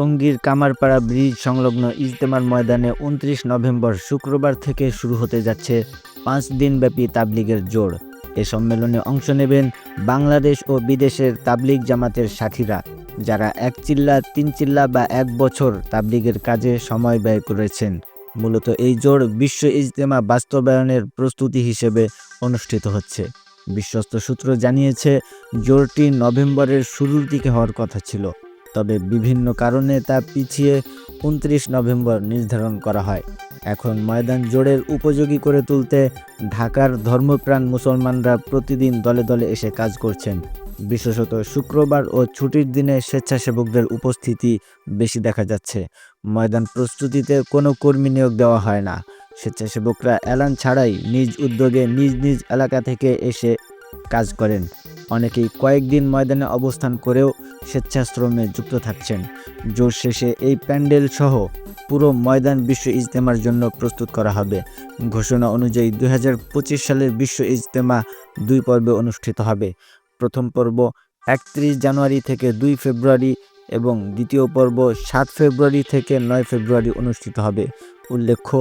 টঙ্গীর কামারপাড়া ব্রিজ সংলগ্ন ইজতেমার ময়দানে উনত্রিশ নভেম্বর শুক্রবার থেকে শুরু হতে যাচ্ছে পাঁচ দিনব্যাপী তাবলিগের জোড় এ সম্মেলনে অংশ নেবেন বাংলাদেশ ও বিদেশের তাবলিগ জামাতের সাথীরা, যারা এক চিল্লা, তিন চিল্লা বা এক বছর তাবলিগের কাজে সময় ব্যয় করেছেন। মূলত এই জোর বিশ্ব ইজতেমা বাস্তবায়নের প্রস্তুতি হিসেবে অনুষ্ঠিত হচ্ছে। বিশ্বস্ত সূত্র জানিয়েছে, জোরটি নভেম্বরের শুরুর দিকে হওয়ার কথা ছিল। তবে বিভিন্ন কারণে তা পিছিয়ে উনত্রিশ নভেম্বর নির্ধারণ করা হয়। এখন ময়দান জোড়ের উপযোগী করে তুলতে ঢাকার ধর্মপ্রাণ মুসলমানরা প্রতিদিন দলে দলে এসে কাজ করছেন। বিশেষত শুক্রবার ও ছুটির দিনে স্বেচ্ছাসেবকদের উপস্থিতি বেশি দেখা যাচ্ছে। ময়দান প্রস্তুতিতে কোনো কর্মী নিয়োগ দেওয়া হয় না। স্বেচ্ছাসেবকরা এলান ছাড়াই নিজ উদ্যোগে নিজ নিজ এলাকা থেকে এসে কাজ করেন। অনেকেই কয়েকদিন ময়দানে অবস্থান করেও স্বেচ্ছাশ্রমে যুক্ত থাকছেন। জোর শেষে এই প্যান্ডেল সহ পুরো ময়দান বিশ্ব ইজতেমার জন্য প্রস্তুত করা হবে। ঘোষণা অনুযায়ী দুই হাজার পঁচিশ সালের বিশ্ব ইজতেমা দুই পর্বে অনুষ্ঠিত হবে। প্রথম পর্ব একত্রিশ জানুয়ারি থেকে দুই ফেব্রুয়ারি এবং দ্বিতীয় পর্ব সাত ফেব্রুয়ারি থেকে নয় ফেব্রুয়ারি অনুষ্ঠিত হবে। উল্লেখ্য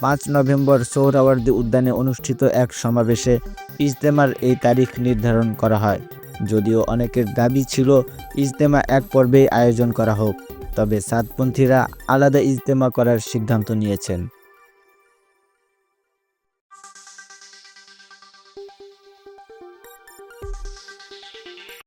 পাঁচ নভেম্বর সোহরাওয়ার্দী উদ্যানে অনুষ্ঠিত এক সমাবেশে ইজতেমার এই তারিখ নির্ধারণ করা হয়। যদিও অনেকের দাবি ছিল ইজতেমা এক পর্বেই আয়োজন করা হোক, তবে সাতপন্থীরা আলাদা ইজতেমা করার সিদ্ধান্ত নিয়েছেন।